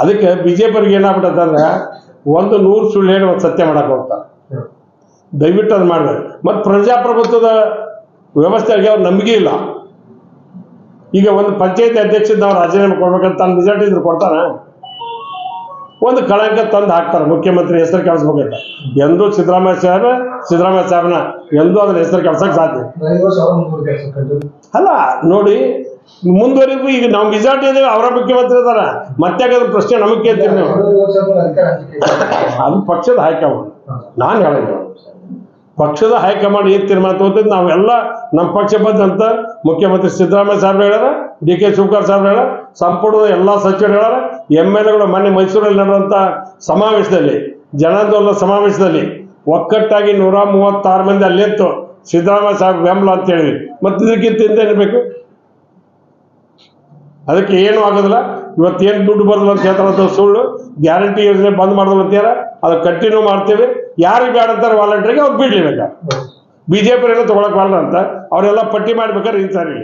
ಅದಕ್ಕೆ ಬಿಜೆಪಿಯವ್ರಿಗೆ ಏನಾಗ್ಬಿಟ್ಟಂದ್ರೆ ಒಂದು ನೂರು ಸುಳ್ಳು ಹೇಳಿ ಒಂದು ಸತ್ಯ ಮಾಡಕ್ ಹೋಗ್ತಾರೆ ದಯವಿಟ್ಟು ಅದು ಮಾಡ್ಬೇಕು ಮತ್ತು ಪ್ರಜಾಪ್ರಭುತ್ವದ ವ್ಯವಸ್ಥೆಗೆ ಅವ್ರು ನಂಬಿಕೆ ಇಲ್ಲ. ಈಗ ಒಂದು ಪಂಚಾಯತಿ ಅಧ್ಯಕ್ಷದ ನಾವು ರಾಜೀನಾಮೆ ಕೊಡ್ಬೇಕಂತ ತನ್ನ ರಿಸಲ್ಟ್ ಇದ್ರು ಕೊಡ್ತಾನ ಒಂದು ಕಳಂಕ ತಂದು ಹಾಕ್ತಾರೆ. ಮುಖ್ಯಮಂತ್ರಿ ಹೆಸರು ಕಳಿಸ್ಬೇಕಂತ ಎಂದೂ ಸಿದ್ದರಾಮಯ್ಯ ಸಾಹೇಬ ಸಿದ್ದರಾಮಯ್ಯ ಸಾಹೇಬನ ಎಂದೂ ಅದನ್ನ ಹೆಸರು ಕೆಲ್ಸಕ್ಕೆ ಸಾಧ್ಯ ಅಲ್ಲ ನೋಡಿ ಮುಂದುವರೆಗೂ ಈಗ ನಾವು ಮೆಜಾರಿಟಿ ಇದೇವೆ ಅವರ ಮುಖ್ಯಮಂತ್ರಿ ಇದಾರ ಮತ್ತೆ ಅದನ್ನ ಪ್ರಶ್ನೆ ನಮಗೆ ಕೇಳ್ತೀವಿ ನೀವು ಅದು ಪಕ್ಷದ ಹೈಕಮಾಂಡ್. ನಾನು ಹೇಳಿದ್ರು ಪಕ್ಷದ ಹೈಕಮಾಂಡ್ ಏನ್ ತೀರ್ಮಾನ ತಗೋತೈತೆ ನಾವೆಲ್ಲ ನಮ್ಮ ಪಕ್ಷ ಬಂದಂತ ಮುಖ್ಯಮಂತ್ರಿ ಸಿದ್ದರಾಮಯ್ಯ ಸಾಹೇಬ್ ಹೇಳ್ಯಾರ ಡಿ ಕೆ ಶಿವಕುಮಾರ್ ಸಾಹೇಬ್ ಹೇಳ್ಯಾರ ಸಂಪುಟದ ಎಲ್ಲಾ ಸಚಿವರು ಹೇಳ್ಯಾರ ಎಂ ಎಲ್ ಎಗಳು ಮೊನ್ನೆ ಮೈಸೂರಲ್ಲಿ ನಡೆದಂತ ಸಮಾವೇಶದಲ್ಲಿ ಜನಾಂದೋಲನ ಸಮಾವೇಶದಲ್ಲಿ ಒಕ್ಕಟ್ಟಾಗಿ ನೂರ ಮೂವತ್ತಾರು ಮಂದಿ ಅಲ್ಲಿತ್ತು ಸಿದ್ದರಾಮಯ್ಯ ಸಾಹೇಬ್ ಬೆಂಬಲ ಅಂತ ಹೇಳಿದ್ವಿ ಮತ್ತೆ ಇದಕ್ಕಿಂತ ಏನಿರ್ಬೇಕು ಅದಕ್ಕೆ ಏನು ಆಗೋದಿಲ್ಲ. ಇವತ್ತೇನು ದುಡ್ಡು ಬರೋದಿಲ್ಲ ಅಂತ ಹೇಳ್ತಾರಂತ ಸುಳ್ಳು. ಗ್ಯಾರಂಟಿ ಯೋಜನೆ ಬಂದ್ ಮಾಡಿದ್ರು ಅಂತ ಅದು ಕಂಟಿನ್ಯೂ ಮಾಡ್ತೀವಿ. ಯಾರಿಗೆ ಬೇಡ ಅಂತಾರೆ ವಾಲಂಟ್ರಿಗೆ ಅವ್ರು ಬಿಡ್ಲಿ ಬೇಕಾ? ಬಿಜೆಪಿ ಏನೋ ತಗೊಳಕ್ ಬರಲ್ಲ ಅಂತ. ಅವರೆಲ್ಲ ಪಟ್ಟಿ ಮಾಡ್ಬೇಕಾದ್ರೆ ಈ ಸಾರಿ